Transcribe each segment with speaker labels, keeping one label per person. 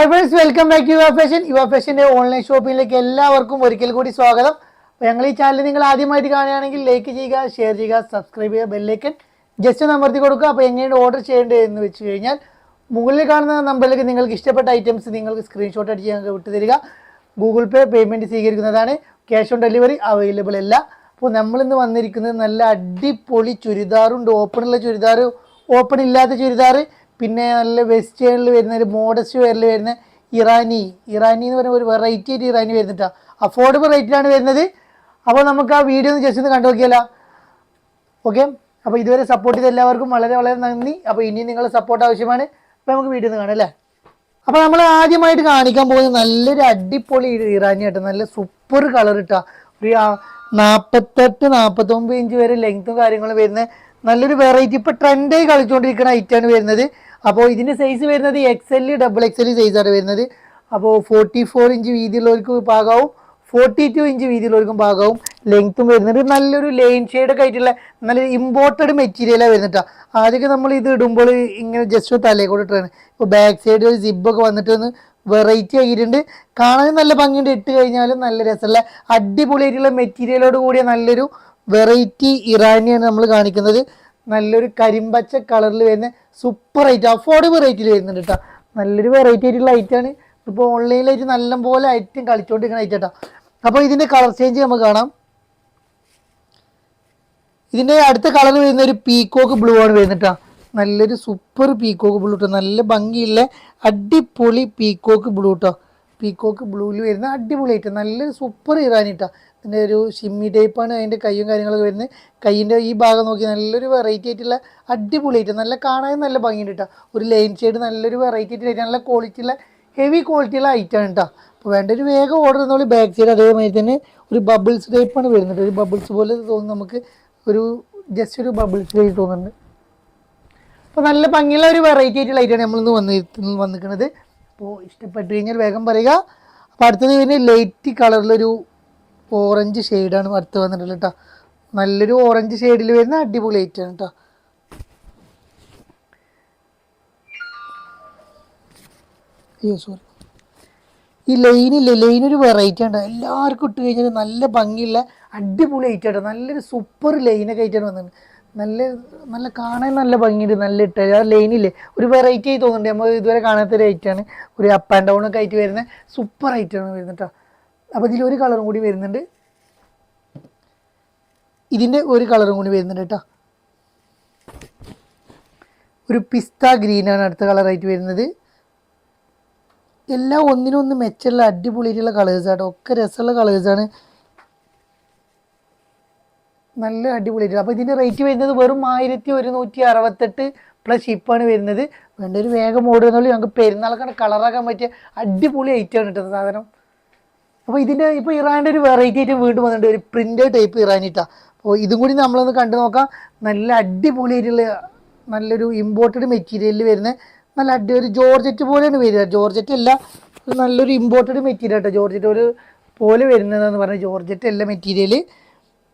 Speaker 1: Hi friends welcome back Yuva Fashion Yuva ഫാഷന്റെ online ഷോപ്പിംഗിലേക്ക് എല്ലാവർക്കും ഒരിക്കൽ കൂടി സ്വാഗതം. അപ്പോൾ ഞങ്ങൾ ഈ ചാനൽ നിങ്ങൾ ആദ്യമായിട്ട് കാണുകയാണെങ്കിൽ ലൈക്ക് ചെയ്യുക ഷെയർ ചെയ്യുക സബ്സ്ക്രൈബ് ചെയ്യുക ബെല്ലൈക്കൻ ജസ്റ്റ് ഒന്ന് അമർത്തി കൊടുക്കുക. അപ്പോൾ എങ്ങനെയാണ് ഓർഡർ ചെയ്യേണ്ടത് എന്ന് വെച്ച് കഴിഞ്ഞാൽ മുകളിൽ കാണുന്ന നമ്പറിലേക്ക് നിങ്ങൾക്ക് ഇഷ്ടപ്പെട്ട ഐറ്റംസ് നിങ്ങൾക്ക് സ്ക്രീൻഷോട്ട് അടിച്ച് ഞങ്ങൾക്ക് വിട്ടു തരിക. ഗൂഗിൾ പേ പേയ്മെന്റ് സ്വീകരിക്കുന്നതാണ്. ക്യാഷ് ഓൺ ഡെലിവറി അവൈലബിൾ അല്ല. അപ്പോൾ നമ്മളിന്ന് വന്നിരിക്കുന്നത് നല്ല അടിപൊളി ചുരിദാറുണ്ട്. ഓപ്പണുള്ള ചുരിദാർ ഓപ്പൺ ഇല്ലാത്ത ചുരിദാർ പിന്നെ നല്ല വെസ്റ്റേണിൽ വരുന്ന ഒരു മോഡസ്റ്റ് വെയറിൽ വരുന്ന ഇറാനി. ഇറാനി എന്ന് പറയുന്ന ഒരു വെറൈറ്റി ആയിട്ട് ഇറാനി വരുന്നിട്ടാണ് അഫോർഡബിൾ റേറ്റിലാണ് വരുന്നത്. അപ്പോൾ നമുക്ക് ആ വീഡിയോ ഒന്ന് ജസ്റ്റ് ഒന്ന് കണ്ടു നോക്കിയാലോ. ഓക്കെ അപ്പോൾ ഇതുവരെ സപ്പോർട്ട് ചെയ്ത എല്ലാവർക്കും വളരെ വളരെ നന്ദി. അപ്പോൾ ഇനിയും നിങ്ങളുടെ സപ്പോർട്ട് ആവശ്യമാണ്. അപ്പോൾ നമുക്ക് വീഡിയോ ഒന്ന് കാണാം അല്ലേ? അപ്പോൾ നമ്മൾ ആദ്യമായിട്ട് കാണിക്കാൻ പോകുന്നത് നല്ലൊരു അടിപൊളി ഇറാനി ആയിട്ട് നല്ല സൂപ്പർ കളർ ഇട്ടാ. ഒരു നാൽപ്പത്തെട്ട് നാൽപ്പത്തൊമ്പത് ഇഞ്ച് വരെ ലെങ്ത്തും കാര്യങ്ങളും വരുന്ന നല്ലൊരു വെറൈറ്റി ഇപ്പോൾ ട്രെൻഡായി കളിച്ചുകൊണ്ടിരിക്കുന്ന ഐറ്റമാണ് വരുന്നത്. അപ്പോൾ ഇതിന്റെ സൈസ് വരുന്നത് X L double X L സൈസാണ് വരുന്നത്. അപ്പോൾ ഫോർട്ടി ഫോർ ഇഞ്ച് വീതിയുള്ളവർക്ക് പാകാവും. ഫോർട്ടി ടു ഇഞ്ച് വീതിയുള്ളവർക്കും പാകാവും. ലെങ്ത്തും വരുന്നുണ്ട്. നല്ലൊരു ലൈൻ ഷെയ്ഡൊക്കെ ആയിട്ടുള്ള നല്ല ഇമ്പോർട്ടഡ് മെറ്റീരിയലാണ് വരുന്നിട്ടാ. ആദ്യമൊക്കെ നമ്മൾ ഇത് ഇടുമ്പോൾ ഇങ്ങനെ ജസ്റ്റ് തലേ കൂടെ ഇട്ടാണ്. ഇപ്പോൾ ബാക്ക് സൈഡ് ഒരു സിബൊക്കെ വന്നിട്ട് ഒന്ന് വെറൈറ്റി ആയിട്ടുണ്ട് കാണാൻ നല്ല ഭംഗിയുണ്ട്. ഇട്ട് കഴിഞ്ഞാലും നല്ല രസമുള്ള അടിപൊളിയായിട്ടുള്ള മെറ്റീരിയലോട് കൂടിയ നല്ലൊരു വെറൈറ്റി ഇറാനിയാണ് നമ്മൾ കാണിക്കുന്നത്. നല്ലൊരു കരിമ്പച്ച കളറിൽ വരുന്ന സൂപ്പർ ഐറ്റം അഫോർഡബിൾ റേറ്റിൽ വരുന്നുണ്ട് കേട്ടോ നല്ലൊരു വെറൈറ്റി ആയിട്ടുള്ള ഐറ്റാണ് ഇപ്പോൾ ഓൺലൈനിലായിട്ട് നല്ല പോലെ ഐറ്റം കളിച്ചുകൊണ്ടിരിക്കുന്ന ഐറ്റം കേട്ടോ അപ്പോൾ ഇതിന്റെ കളർ ചേഞ്ച് നമുക്ക് കാണാം. ഇതിന്റെ അടുത്ത കളർ വരുന്ന ഒരു പീക്കോക്ക് ബ്ലൂ ആണ് വരുന്നിട്ടാ നല്ലൊരു സൂപ്പർ പീക്കോക്ക് ബ്ലൂ കേട്ടോ നല്ല ഭംഗിയുള്ള അടിപൊളി പീക്കോക്ക് ബ്ലൂ കേട്ടോ പീക്കോക്ക് ബ്ലൂവിൽ വരുന്ന അടിപൊളി ഐറ്റം നല്ലൊരു സൂപ്പർ ഇറാനി കേട്ടോ ഇതിന്റെ ഒരു ഷിമ്മി ടൈപ്പാണ് അതിന്റെ കൈയും കാര്യങ്ങളൊക്കെ വരുന്നത്. കൈയിന്റെ ഈ ഭാഗം നോക്കി നല്ലൊരു വെറൈറ്റി ആയിട്ടുള്ള അടിപൊളി ഐറ്റം നല്ല കാണാൻ നല്ല ഭംഗിയുണ്ട് കേട്ടോ ഒരു ലൈൻ ഷെയ്ഡ് നല്ലൊരു വെറൈറ്റി ആയിട്ട് നല്ല ക്വാളിറ്റി ഉള്ള ഹെവി ക്വാളിറ്റിയുള്ള ഐറ്റം കേട്ടോ അപ്പോൾ വേണ്ട ഒരു വേഗം ഓർഡർ ചെയ്യുന്ന ബാക്ക് സൈഡ് അതേമാതിരി തന്നെ ഒരു ബബിൾസ് ടൈപ്പാണ് വരുന്നത്. ഒരു ബബിൾസ് പോലെ തോന്നുന്നു നമുക്ക്. ഒരു ജസ്റ്റ് ഒരു ബബിൾസ് ടൈപ്പ് തോന്നുന്നുണ്ട്. അപ്പോൾ നല്ല ഭംഗിയുള്ള ഒരു വെറൈറ്റി ആയിട്ടുള്ള ഐറ്റമാണ് നമ്മളിന്ന് വന്ന് വന്നിരിക്കുന്നത്. അപ്പോൾ ഇഷ്ടപ്പെട്ട് കഴിഞ്ഞാൽ വേഗം പറയുക. അപ്പോൾ അടുത്തത് പിന്നെ ലൈറ്റ് കളറിലൊരു ഓറഞ്ച് ഷെയ്ഡാണ് അടുത്ത് വന്നിട്ടുള്ളത് കേട്ടോ നല്ലൊരു ഓറഞ്ച് ഷെയ്ഡിൽ വരുന്ന അടിപൊളി ഐറ്റാണ് കേട്ടോ അയ്യോ സോറി ഈ ലൈനില്ലേ ലൈൻ ഒരു വെറൈറ്റി ഉണ്ട് എല്ലാവർക്കും ഇട്ട് കഴിഞ്ഞാൽ നല്ല ഭംഗിയുള്ള അടിപൊളി ഐറ്റാണ് നല്ലൊരു സൂപ്പർ ലൈനൊക്കെ ആയിട്ടാണ് വന്നത് നല്ല നല്ല കാണാൻ നല്ല ഭംഗിയുണ്ട് നല്ല ഇട്ട് ആ ലൈനില്ലേ ഒരു വെറൈറ്റി ആയി തോന്നുന്നുണ്ട്. നമ്മൾ ഇതുവരെ കാണാത്ത ഒരു ഒരു അപ്പ് ആൻഡ് ഡൗൺ ഒക്കെ ആയിട്ട് വരുന്ന സൂപ്പർ ഐറ്റാണ് വരുന്നത് കേട്ടോ അപ്പോൾ ഇതിൽ ഒരു കളറും കൂടി വരുന്നുണ്ട്. ഇതിന്റെ ഒരു കളറും കൂടി വരുന്നുണ്ട് കേട്ടോ. ഒരു പിസ്ത ഗ്രീനാണ് അടുത്ത കളറായിട്ട് വരുന്നത്. എല്ലാം ഒന്നിനൊന്ന് മെച്ചമുള്ള അടിപൊളിയായിട്ടുള്ള കളേഴ്സാണ് ഒക്കെ രസമുള്ള കളേഴ്സാണ് നല്ല അടിപൊളിയായിട്ട് അപ്പോൾ ഇതിന്റെ റേറ്റ് വരുന്നത് വെറും ആയിരത്തി ഒരുന്നൂറ്റി അറുപത്തെട്ട് പ്ലസ് ഷിപ്പാണ് വരുന്നത്. വേണ്ട ഒരു വേഗം ഓടുന്നുള്ള ഞങ്ങൾക്ക് പെരുന്നാൾക്കാണ് കളറാക്കാൻ പറ്റിയ അടിപൊളി ഐറ്റമാണ് കിട്ടുന്നത് സാധനം. അപ്പോൾ ഇതിന്റെ ഇപ്പോൾ ഇറാന്റെ ഒരു വെറൈറ്റി ആയിട്ട് വീണ്ടും വന്നിട്ടുണ്ട്. ഒരു പ്രിന്റ് ടൈപ്പ് ഇറാനിട്ടാ അപ്പോൾ ഇതും കൂടി നമ്മളൊന്ന് കണ്ടു നോക്കാം. നല്ല അടിപൊളിയായിട്ടുള്ള നല്ലൊരു ഇമ്പോർട്ടഡ് മെറ്റീരിയലിൽ വരുന്ന നല്ല അടി ഒരു ജോർജറ്റ് പോലെയാണ് വരിക. ജോർജറ്റ് അല്ല നല്ലൊരു ഇമ്പോർട്ടഡ് മെറ്റീരിയൽ കേട്ടോ ജോർജറ്റ് ഒരു പോലെ വരുന്നതെന്ന് പറഞ്ഞാൽ ജോർജറ്റ് അല്ല മെറ്റീരിയൽ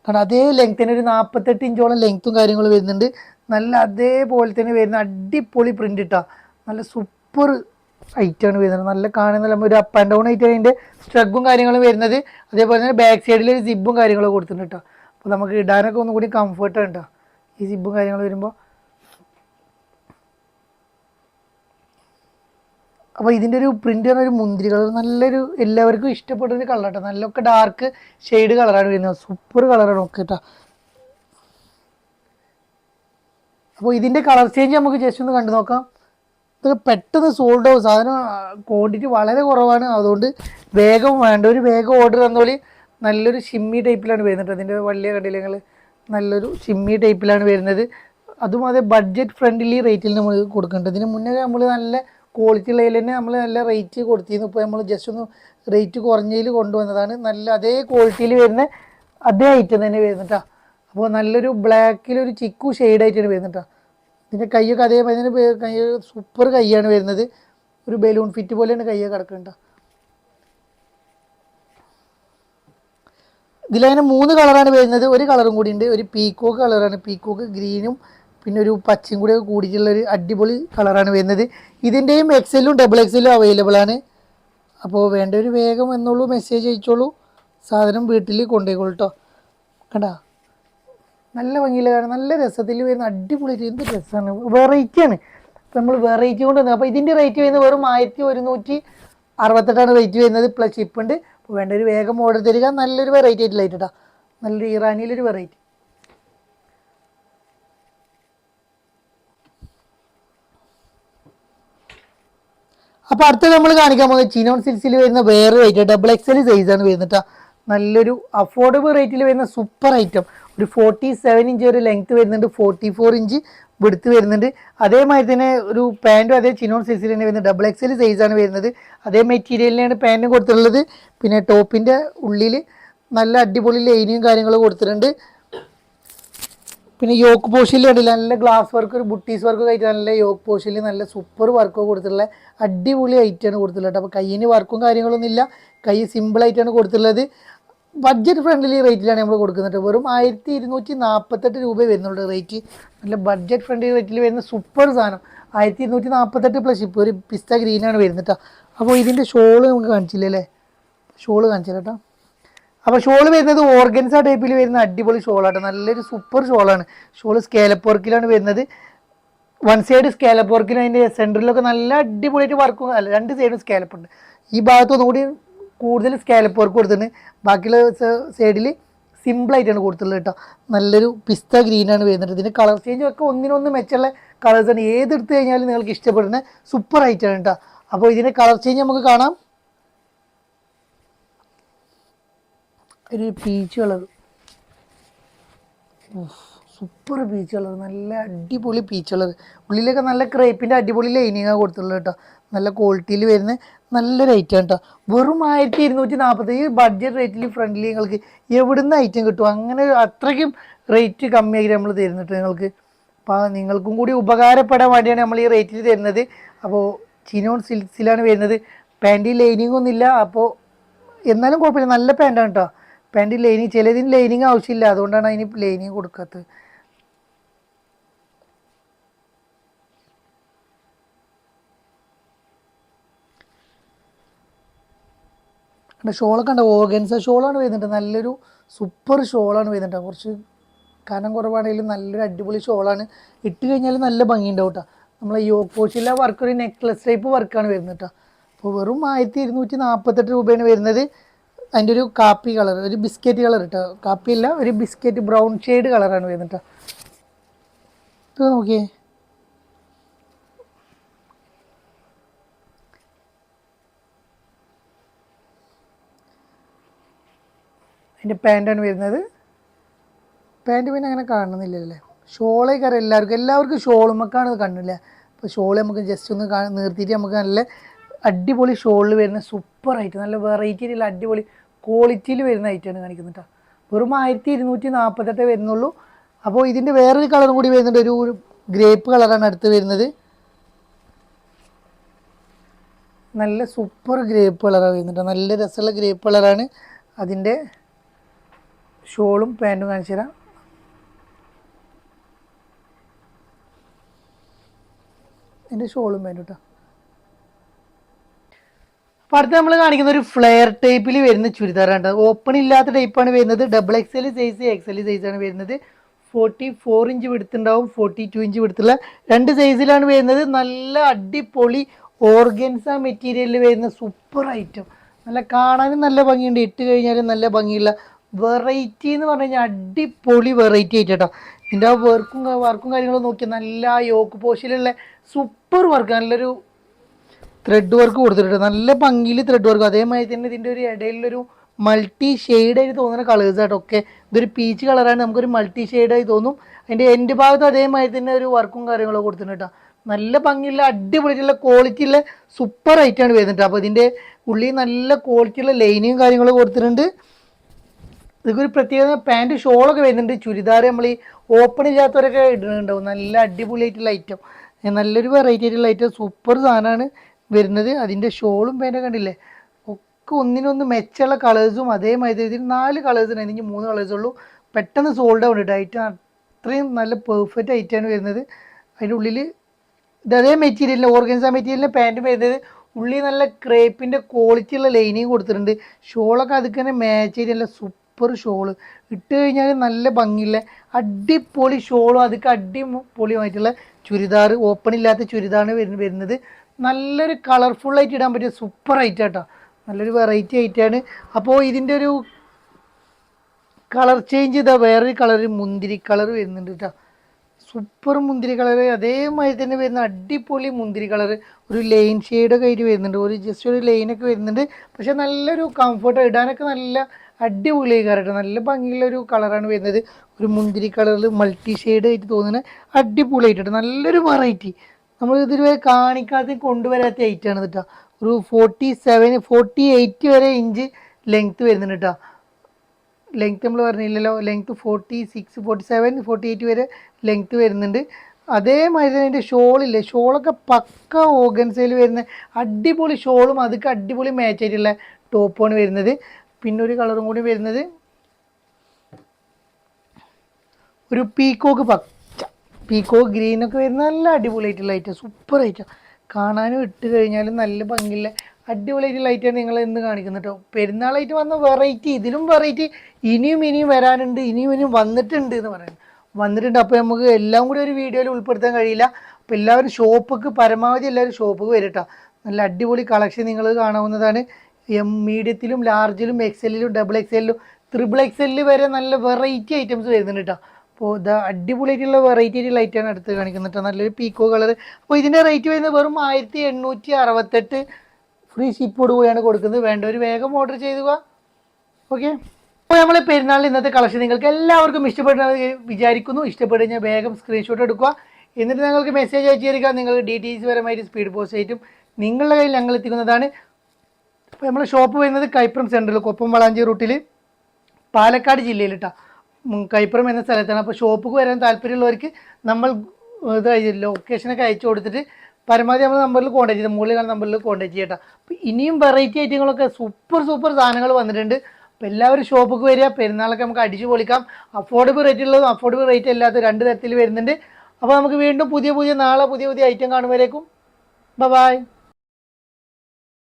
Speaker 1: കാരണം അതേ ലെങ്ത്തിന് ഒരു നാൽപ്പത്തെട്ട് ഇഞ്ചോളം ലെങ്ത്തും കാര്യങ്ങളും വരുന്നുണ്ട്. നല്ല അതേപോലെ തന്നെ വരുന്ന അടിപൊളി പ്രിന്റ് ഇട്ടാ. നല്ല സൂപ്പർ ഐറ്റാണ് വരുന്നത്. നല്ല കാണുന്ന ഒരു അപ്പ് ആൻഡ് ഡൗൺ ആയിട്ട് അതിന്റെ സ്ട്രഗും കാര്യങ്ങളും വരുന്നത്. അതേപോലെ തന്നെ ബാക്ക് സൈഡിൽ ഒരു സിബും കാര്യങ്ങളും കൊടുത്തിട്ടുണ്ട് കേട്ടോ അപ്പോൾ നമുക്ക് ഇടാനൊക്കെ ഒന്നും കൂടി കംഫർട്ട് കേട്ടോ ഈ സിബും കാര്യങ്ങൾ വരുമ്പോൾ അപ്പോൾ ഇതിന്റെ ഒരു പ്രിന്റ് പറഞ്ഞ ഒരു മുന്തിരി കളർ നല്ലൊരു എല്ലാവർക്കും ഇഷ്ടപ്പെട്ട ഒരു കളർ കേട്ടോ നല്ലൊക്കെ ഡാർക്ക് ഷെയ്ഡ് കളറാണ് വരുന്നത്. സൂപ്പർ കളറാണ് ഒക്കെ കേട്ടോ അപ്പോൾ ഇതിന്റെ കളർ ചേഞ്ച് നമുക്ക് ജസ്റ്റ് ഒന്ന് കണ്ടു നോക്കാം. ഇത് പെട്ടെന്ന് സോൾഡ് ആവും സാധനം ക്വാണ്ടിറ്റി വളരെ കുറവാണ്. അതുകൊണ്ട് വേഗം വേണ്ട. ഒരു വേഗം ഓർഡർ തന്നോളി നല്ലൊരു ഷിമ്മി ടൈപ്പിലാണ് വരുന്നത്. അതിന്റെ വലിയ കടയിലങ്ങൾ നല്ലൊരു ഷിമ്മി ടൈപ്പിലാണ് വരുന്നത്. അതും അതേ ബഡ്ജറ്റ് ഫ്രണ്ട്ലി റേറ്റിൽ നമ്മൾ കൊടുക്കുന്നുണ്ട്. ഇതിന് മുന്നേ നമ്മൾ നല്ല ക്വാളിറ്റി ഉള്ളതിൽ തന്നെ നമ്മൾ നല്ല റേറ്റ് കൊടുത്തിരുന്നു. ഇപ്പോൾ നമ്മൾ ജസ്റ്റ് ഒന്ന് റേറ്റ് കുറഞ്ഞതിൽ കൊണ്ടുവന്നതാണ്. നല്ല അതേ ക്വാളിറ്റിയിൽ വരുന്ന അതേ ഐറ്റം തന്നെ വരുന്നുട്ടാ. അപ്പോൾ നല്ലൊരു ബ്ലാക്കിലൊരു ചിക്കു ഷെയ്ഡായിട്ടാണ് വരുന്നിട്ടാ. ഇതിന്റെ കൈയൊക്കെ അതേപോലെ വേ- കൈ സൂപ്പർ കൈയാണ് വരുന്നത്. ഒരു ബലൂൺ ഫിറ്റ് പോലെയാണ് കൈയൊക്കെ കിടക്കുന്നുണ്ട് ഇതിലങ്ങനെ മൂന്ന് കളറാണ് വരുന്നത്. ഒരു കളറും കൂടി ഉണ്ട്. ഒരു പീക്കോക്ക് കളറാണ് പീക്കോക്ക് ഗ്രീനും പിന്നെ ഒരു പച്ചയും കൂടി കൂടിയിട്ടുള്ള ഒരു അടിപൊളി കളറാണ് വരുന്നത്. ഇതിന്റെയും എക്സലും ഡബിൾ എക്സലും അവൈലബിൾ ആണ്. അപ്പോൾ വേണ്ട ഒരു വേഗം എന്നുള്ളൂ മെസ്സേജ് അയച്ചോളൂ. സാധനം വീട്ടിൽ കൊണ്ടുപോയിക്കോളൂ കേട്ടോ കണ്ടാ? നല്ല ഭംഗിയില്ല കാണാൻ നല്ല രസത്തിൽ വരുന്ന അടിപൊളി എന്ത് രസമാണ്. വെറൈറ്റിയാണ് ഇപ്പം നമ്മൾ വെറൈറ്റി കൊണ്ട് വന്നത് അപ്പോൾ ഇതിന്റെ റേറ്റ് വരുന്നത് വെറും ആയിരത്തി ഒരുന്നൂറ്റി അറുപത്തെട്ടാണ് റേറ്റ് വരുന്നത്. പ്ലസ് ഷിപ്പ് ഉണ്ട്. അപ്പോൾ വേണ്ടൊരു വേഗം ഓർഡർ തരിക. നല്ലൊരു വെറൈറ്റി ആയിട്ട് ലൈറ്റ് നല്ലൊരു ഇറാനിയിലൊരു വെറൈറ്റി അപ്പോൾ അടുത്ത നമ്മൾ കാണിക്കാൻ പോകുന്നത് ചിനോൺ സിൽസിൽ വരുന്ന വേറെ റേറ്റ് ഡബിൾ എക്സൽ സൈസാണ് വരുന്നത്. നല്ലൊരു അഫോർഡബിൾ റേറ്റിൽ വരുന്ന സൂപ്പർ ഐറ്റം ഒരു ഫോർട്ടി സെവൻ ഇഞ്ച് ഒരു ലെങ്ത് വരുന്നുണ്ട് ഫോർട്ടി ഫോർ ഇഞ്ച് വിടുത്ത് വരുന്നുണ്ട്. അതേമാതിരി തന്നെ ഒരു പാന്റും അതേ ചിനോൺ സൈസിൽ തന്നെ വരുന്നത് ഡബിൾ എക്സൽ സൈസാണ് വരുന്നത്. അതേ മെറ്റീരിയലിനാണ് പാന്റും കൊടുത്തിട്ടുള്ളത്. പിന്നെ ടോപ്പിന്റെ ഉള്ളിൽ നല്ല അടിപൊളി ലൈനിയും കാര്യങ്ങളും കൊടുത്തിട്ടുണ്ട്. പിന്നെ യോക്ക് പോഷിൽ നല്ല ഗ്ലാസ് വർക്ക് ഒരു ബുട്ടീസ് വർക്ക് ആയിട്ട് നല്ല യോക്ക് പോഷിൽ നല്ല സൂപ്പർ വർക്ക് കൊടുത്തിട്ടുള്ള അടിപൊളി ഐറ്റമാണ് കൊടുത്തിട്ടുള്ളത്. അപ്പോൾ കയ്യിന് വർക്കും കാര്യങ്ങളൊന്നും ഇല്ല. കൈ സിമ്പിൾ ആയിട്ടാണ് കൊടുത്തിട്ടുള്ളത്. ബഡ്ജറ്റ് ഫ്രണ്ട്ലി റേറ്റിലാണ് നമ്മൾ കൊടുക്കുന്നത്. വെറും ആയിരത്തി ഇരുന്നൂറ്റി നാൽപ്പത്തെട്ട് രൂപ വരുന്നുള്ളൂ റേറ്റ് നല്ല ബഡ്ജറ്റ് ഫ്രണ്ട്ലി റേറ്റിൽ വരുന്ന സൂപ്പർ സാധനം. ആയിരത്തി ഇരുന്നൂറ്റി നാൽപ്പത്തെട്ട് പ്ലസ് ഇപ്പോൾ ഒരു പിസ്ത ഗ്രീനാണ് വരുന്നത് അപ്പോൾ ഇതിന്റെ ഷോൾ നമുക്ക് കാണിച്ചില്ലേ അല്ലേ ഷോൾ കാണിച്ചില്ല കേട്ടോ അപ്പോൾ ഷോൾ വരുന്നത് ഓർഗൻസ ടൈപ്പിൽ വരുന്ന അടിപൊളി ഷോളാട്ടോ നല്ലൊരു സൂപ്പർ ഷോളാണ് ഷോൾ സ്കേലപ്പ് വർക്കിലാണ് വരുന്നത്. വൺ സൈഡ് സ്കേലപ്പ് വർക്കിന് അതിന്റെ സെന്ററിലൊക്കെ നല്ല അടിപൊളിയായിട്ട് വർക്കും അല്ല രണ്ട് സൈഡും സ്കേലപ്പ് ഉണ്ട്. ഈ ഭാഗത്ത് ഒന്നുകൂടി കൂടുതൽ സ്കാലപ്പ് വർക്ക് കൊടുത്തിട്ടുണ്ട്. ബാക്കിയുള്ള സൈഡിൽ സിമ്പിളായിട്ടാണ് കൊടുത്തിട്ടുള്ളത് കേട്ടോ. നല്ലൊരു പിസ്ത ഗ്രീനാണ് വരുന്നത്. ഇതിന്റെ കളർ ചേഞ്ച് ഒക്കെ ഒന്നിനൊന്ന് മെച്ചുള്ള കളേഴ്സാണ് ഏതെടുത്ത് കഴിഞ്ഞാലും നിങ്ങൾക്ക് ഇഷ്ടപ്പെടുന്ന സൂപ്പർ ആയിട്ടാണ് കേട്ടോ. അപ്പോൾ ഇതിന്റെ കളർ ചേഞ്ച് നമുക്ക് കാണാം. ഒരു peach colour super peach colour നല്ല അടിപൊളി പീച്ച് കളർ. ഉള്ളിലൊക്കെ നല്ല ക്രേപ്പിന്റെ അടിപൊളി ലൈനിങ്ങാണ് കൊടുത്തിട്ടുള്ളത് കേട്ടോ. നല്ല ക്വാളിറ്റിയിൽ വരുന്ന നല്ല ഐറ്റം കേട്ടോ വെറും ആയിരത്തി ഇരുന്നൂറ്റി നാൽപ്പത്തി ബഡ്ജറ്റ് റേറ്റിൽ ഫ്രണ്ട്ലി നിങ്ങൾക്ക് എവിടുന്ന് ഐറ്റം കിട്ടും? അങ്ങനെ അത്രയ്ക്കും റേറ്റ് കമ്മിയാക്കി നമ്മൾ തരുന്നിട്ട് നിങ്ങൾക്ക്. അപ്പോൾ നിങ്ങൾക്കും കൂടി ഉപകാരപ്പെടാൻ വേണ്ടിയാണ് നമ്മൾ ഈ റേറ്റിൽ തരുന്നത്. അപ്പോൾ ചിനോൺ സിൽക്സിലാണ് വരുന്നത്. പാന്റി ലൈനിങ് ഒന്നുമില്ല. അപ്പോൾ എന്നാലും കുഴപ്പമില്ല. നല്ല പാന്റാണ് കേട്ടോ പാന്റ് ലൈനിങ് ചിലതിന് ലൈനിങ് ആവശ്യമില്ല. അതുകൊണ്ടാണ് അതിന് ലൈനിങ് കൊടുക്കാത്തത്. ഷോളൊക്കെ ഉണ്ട് ഓർഗൻസ ഷോളാണ് വരുന്നുണ്ട് നല്ലൊരു സൂപ്പർ ഷോളാണ് വരുന്നുണ്ട് കുറച്ച് കനം കുറവാണെങ്കിലും നല്ലൊരു അടിപൊളി ഷോളാണ്. ഇട്ട് കഴിഞ്ഞാൽ നല്ല ഭംഗിയുണ്ടാവും കേട്ടോ നമ്മളെ യോക്കോഷിലെ വർക്ക് ഒരു നെക്ലസ് ടൈപ്പ് വർക്കാണ് വരുന്നത് കേട്ടോ അപ്പോൾ വെറും ആയിരത്തി ഇരുന്നൂറ്റി നാൽപ്പത്തെട്ട് രൂപയാണ് വരുന്നത്. അതിന്റെ ഒരു കാപ്പി കളർ ഒരു ബിസ്ക്കറ്റ് കളർ കേട്ടോ കാപ്പി അല്ല ഒരു ബിസ്ക്കറ്റ് ബ്രൗൺ ഷെയ്ഡ് കളറാണ് വരുന്നത് കേട്ടോ ഇത് നോക്കിയേ. അതിന്റെ പാന്റാണ് വരുന്നത്. പാന്റ് പിന്നെ അങ്ങനെ കാണുന്നില്ലല്ലേ? ഷോളേ കയറി എല്ലാവർക്കും. എല്ലാവർക്കും ഷോളുമൊക്കെയാണ് കണ്ണില്ല അപ്പോൾ ഷോൾ നമുക്ക് ജസ്റ്റ് ഒന്ന് കാ നിർത്തിയിട്ട് നമുക്ക് നല്ല അടിപൊളി ഷോളിൽ വരുന്ന സൂപ്പർ ഐറ്റം നല്ല വെറൈറ്റിയിലുള്ള അടിപൊളി ക്വാളിറ്റിയിൽ വരുന്ന ഐറ്റമാണ് കാണിക്കുന്നത് കേട്ടോ വെറും ആയിരത്തി ഇരുന്നൂറ്റി നാൽപ്പത്തെട്ടേ വരുന്നുള്ളൂ. അപ്പോൾ ഇതിന്റെ വേറൊരു കളറും കൂടി വരുന്നുണ്ട്. ഒരു ഗ്രേപ്പ് കളറാണ് അടുത്ത് വരുന്നത്. നല്ല സൂപ്പർ ഗ്രേപ്പ് കളറാണ് വരുന്നുണ്ട് നല്ല രസമുള്ള ഗ്രേപ്പ് കളറാണ് അതിന്റെ ഷോളും പാന്റും കാണിച്ചു തരാം. എന്റെ ഷോളും പാന്റും കേട്ടോ അപ്പോൾ അടുത്ത് നമ്മൾ കാണിക്കുന്ന ഒരു ഫ്ലെയർ ടൈപ്പിൽ വരുന്ന ചുരിദാറാണ് ഓപ്പൺ ഇല്ലാത്ത ടൈപ്പാണ് വരുന്നത്. Double X L size X L സൈസാണ് വരുന്നത്. ഫോർട്ടി ഫോർ ഇഞ്ച് വിടുത്തുണ്ടാവും. ഫോർട്ടി ടു ഇഞ്ച് വിടുത്തുള്ള രണ്ട് സൈസിലാണ് വരുന്നത്. നല്ല അടിപൊളി ഓർഗൻസ മെറ്റീരിയലിൽ വരുന്ന സൂപ്പർ ഐറ്റം. നല്ല കാണാനും നല്ല ഭംഗിയുണ്ട്. ഇട്ട് കഴിഞ്ഞാലും നല്ല ഭംഗിയുള്ള വെറൈറ്റി എന്ന് പറഞ്ഞു കഴിഞ്ഞാൽ അടിപൊളി വെറൈറ്റി ആയിട്ട് കേട്ടോ. ഇതിന്റെ വർക്കും വർക്കും കാര്യങ്ങളും നോക്കിയാൽ നല്ല യോക്ക് പോഷിലുള്ള സൂപ്പർ വർക്ക് നല്ലൊരു ത്രെഡ് വർക്ക് കൊടുത്തിട്ടുണ്ട്. നല്ല ഭംഗിയിൽ ത്രെഡ് വർക്ക് അതേമാതിരി തന്നെ ഇതിന്റെ ഒരു ഇടയിലൊരു മൾട്ടി ആയിട്ട് തോന്നുന്ന കളേഴ്സ് ആട്ടോ. ഒക്കെ ഇതൊരു പീച്ച് കളറാണ് നമുക്കൊരു മൾട്ടി ആയി തോന്നും. അതിന്റെ എന്റെ ഭാഗത്ത് അതേമാതിരി തന്നെ ഒരു വർക്കും കാര്യങ്ങളും കൊടുത്തിട്ടുണ്ട് കേട്ടോ. നല്ല ഭംഗിയുള്ള അടിപൊളിയുള്ള ക്വാളിറ്റിയുള്ള സൂപ്പർ ഐറ്റമാണ് വരുന്നത് അപ്പോൾ ഇതിന്റെ ഉള്ളിൽ നല്ല ക്വാളിറ്റിയുള്ള ലൈനിങ്ങും കാര്യങ്ങളും കൊടുത്തിട്ടുണ്ട്. ഇതൊക്കെ ഒരു പ്രത്യേകത പാന്റ് ഷോളൊക്കെ വരുന്നുണ്ട്. ചുരിദാർ നമ്മൾ ഈ ഓപ്പൺ ഇല്ലാത്തവരൊക്കെ ഇടുന്നുണ്ടാവും. നല്ല അടിപൊളിയായിട്ടുള്ള ഐറ്റം നല്ലൊരു വെറൈറ്റി ആയിട്ടുള്ള ഐറ്റം സൂപ്പർ സാധനമാണ് വരുന്നത്. അതിന്റെ ഷോളും പാന്റും കണ്ടില്ലേ? ഒക്കെ ഒന്നിനൊന്ന് മെച്ചമുള്ള കളേഴ്സും അതേമാതിരി ഇതിൽ നാല് കളേഴ്സിന് ഇനി മൂന്ന് കളേഴ്സ് ഉള്ളൂ. പെട്ടെന്ന് സോൾഡ് ആവുന്നുണ്ട് ഐറ്റം അത്രയും നല്ല പെർഫെക്റ്റ് ഐറ്റമാണ് വരുന്നത്. അതിന്റെ ഉള്ളിൽ ഇത് അതേ മെറ്റീരിയലിന് ഓർഗൻസ മെറ്റീരിയലിന്റെ പാന്റും വരുന്നത്. ഉള്ളിൽ നല്ല ക്രേപ്പിന്റെ ക്വാളിറ്റി ഉള്ള ലൈനിങ് കൊടുത്തിട്ടുണ്ട്. ഷോളൊക്കെ അതൊക്കെ തന്നെ മാച്ച് ചെയ്ത് നല്ല സൂപ്പർ ഷോൾ. ഇട്ട് കഴിഞ്ഞാൽ നല്ല ഭംഗിയുള്ള അടിപൊളി ഷോളും. അതൊക്കെ അടിപൊളിയുമായിട്ടുള്ള ചുരിദാർ ഓപ്പൺ ഇല്ലാത്ത ചുരിദാറാണ് വരുന്ന വരുന്നത്. നല്ലൊരു കളർഫുള്ളായിട്ട് ഇടാൻ പറ്റിയ സൂപ്പർ ഐറ്റം കേട്ടോ നല്ലൊരു വെറൈറ്റി ഐറ്റമാണ് അപ്പോൾ ഇതിന്റെ ഒരു കളർ ചേഞ്ച് ചെയ്താൽ വേറൊരു കളർ മുന്തിരി കളർ വരുന്നുണ്ട് കേട്ടോ സൂപ്പർ മുന്തിരി കളർ അതേമാതിരി തന്നെ വരുന്ന അടിപൊളി മുന്തിരി കളർ ഒരു ലൈൻ ഷെയ്ഡൊക്കെ ആയിട്ട് വരുന്നുണ്ട്. ഒരു ജസ്റ്റ് ഒരു ലൈനൊക്കെ വരുന്നുണ്ട്. പക്ഷെ നല്ലൊരു കംഫർട്ട് ഇടാനൊക്കെ നല്ല അടിപൊളി കളറായിട്ട് നല്ല ഭംഗിയുള്ള ഒരു കളറാണ് വരുന്നത്. ഒരു മുന്തിരി കളറിൽ മൾട്ടി ഷെയ്ഡ് ആയിട്ട് തോന്നുന്ന അടിപൊളിയായിട്ട് നല്ലൊരു വെറൈറ്റി നമ്മൾ ഇതുവരെ കാണിക്കാതെ കൊണ്ടുവരാത്ത ഐറ്റാണ് കേട്ടോ ഒരു ഫോർട്ടി സെവൻ ഫോർട്ടി എയ്റ്റ് വരെ ഇഞ്ച് ലെങ്ത്ത് വരുന്നുണ്ട് കേട്ടോ ലെങ്ത് നമ്മൾ പറഞ്ഞില്ലല്ലോ. Length forty six forty seven forty eight വരെ ലെങ്ത് വരുന്നുണ്ട്. അതേമാതിരി തന്നെ അതിന്റെ ഷോളില്ലേ ഷോളൊക്കെ പക്ക ഓഗൻസയിൽ വരുന്ന അടിപൊളി ഷോളും അതൊക്കെ അടിപൊളി മാച്ചായിട്ടുള്ള ടോപ്പാണ് വരുന്നത്. പിന്നെ ഒരു കളറും കൂടി വരുന്നത് ഒരു പീക്കോക്ക് പച്ച പീക്കോക്ക് ഗ്രീനൊക്കെ വരുന്ന നല്ല അടിപൊളിയായിട്ടുള്ള ഐറ്റം സൂപ്പർ ഐറ്റം കാണാനും ഇട്ട് കഴിഞ്ഞാലും നല്ല ഭംഗിയുള്ള അടിപൊളിയായിട്ടുള്ള ഐറ്റമാണ് നിങ്ങൾ എന്ന് കാണിക്കുന്നത് കേട്ടോ പെരുന്നാളായിട്ട് വന്ന വെറൈറ്റി ഇതിലും വെറൈറ്റി ഇനിയും ഇനിയും വരാനുണ്ട് ഇനിയും ഇനിയും വന്നിട്ടുണ്ട് എന്ന് പറയുന്നത്. വന്നിട്ടുണ്ട്. അപ്പോൾ നമുക്ക് എല്ലാം കൂടി ഒരു വീഡിയോയിൽ ഉൾപ്പെടുത്താൻ കഴിയില്ല. അപ്പോൾ എല്ലാവരും ഷോപ്പൊക്കെ പരമാവധി എല്ലാവരും ഷോപ്പ് വരും കേട്ടോ നല്ല അടിപൊളി കളക്ഷൻ നിങ്ങൾ കാണാവുന്നതാണ്. എം മീഡിയത്തിലും ലാർജിലും എക്സലിലും ഡബിൾ എക്സലിലും ത്രിബിൾ എക്സലിൽ വരെ നല്ല വെറൈറ്റി ഐറ്റംസ് വരുന്നുണ്ട് കേട്ടോ അപ്പോൾ ഇത് അടിപൊളിയായിട്ടുള്ള വെറൈറ്റി ആയിട്ടുള്ള ലൈറ്റാണ് അടുത്ത് കാണിക്കുന്നത് കേട്ടോ നല്ലൊരു പീക്കോ കളർ അപ്പോൾ ഇതിന്റെ റേറ്റ് വരുന്നത് വെറും ആയിരത്തി എണ്ണൂറ്റി അറുപത്തെട്ട് ഫ്രീ ഷിപ്പോട് കൂടിയാണ് കൊടുക്കുന്നത്. ഒരു വേഗം ഓർഡർ ചെയ്തുക. ഓക്കെ അപ്പോൾ നമ്മൾ പെരുന്നാളിൽ ഇന്നത്തെ കളക്ഷൻ നിങ്ങൾക്ക് എല്ലാവർക്കും ഇഷ്ടപ്പെടുന്നത് വിചാരിക്കുന്നു. ഇഷ്ടപ്പെട്ടു കഴിഞ്ഞാൽ വേഗം സ്ക്രീൻഷോട്ട് എടുക്കുക. എന്നിട്ട് ഞങ്ങൾക്ക് മെസ്സേജ് അയച്ചു തരിക. നിങ്ങൾ ഡീറ്റെയിൽസ് പരമായിട്ട് സ്പീഡ് പോസ്റ്റ് ആയിട്ടും നിങ്ങളുടെ കയ്യിൽ ഞങ്ങൾ എത്തിക്കുന്നതാണ്. അപ്പോൾ നമ്മൾ ഷോപ്പ് വരുന്നത് കൈപ്പുറം സെന്ററിൽ കൊപ്പം വളാഞ്ചി റൂട്ടിൽ പാലക്കാട് ജില്ലയിൽ കേട്ടോ കൈപ്പുറം എന്ന സ്ഥലത്താണ്. അപ്പോൾ ഷോപ്പിക്ക് വരാൻ താല്പര്യമുള്ളവർക്ക് നമ്മൾ ഇത് ലൊക്കേഷനൊക്കെ അയച്ചു കൊടുത്തിട്ട് പരമാവധി നമ്മൾ നമ്പറിൽ കോൺടാക്ട് ചെയ്ത് മുകളിൽ കാണുന്ന നമ്പറിൽ കോൺടാക്ട് ചെയ്യട്ടോ. അപ്പോൾ ഇനിയും വെറൈറ്റി ഐറ്റങ്ങളൊക്കെ സൂപ്പർ സൂപ്പർ സാധനങ്ങൾ വന്നിട്ടുണ്ട്. അപ്പോൾ എല്ലാവരും ഷോപ്പിക്ക് വരിക. പെരുന്നാളൊക്കെ നമുക്ക് അടിച്ചു പൊളിക്കാം. അഫോർഡബിൾ റേറ്റ് ഉള്ളതും അഫോർഡബിൾ റേറ്റ് അല്ലാത്ത രണ്ട് തരത്തിൽ വരുന്നുണ്ട്. അപ്പോൾ നമുക്ക് വീണ്ടും പുതിയ പുതിയ നാളെ പുതിയ പുതിയ ഐറ്റം കാണുമ്പോഴേക്കും ബൈ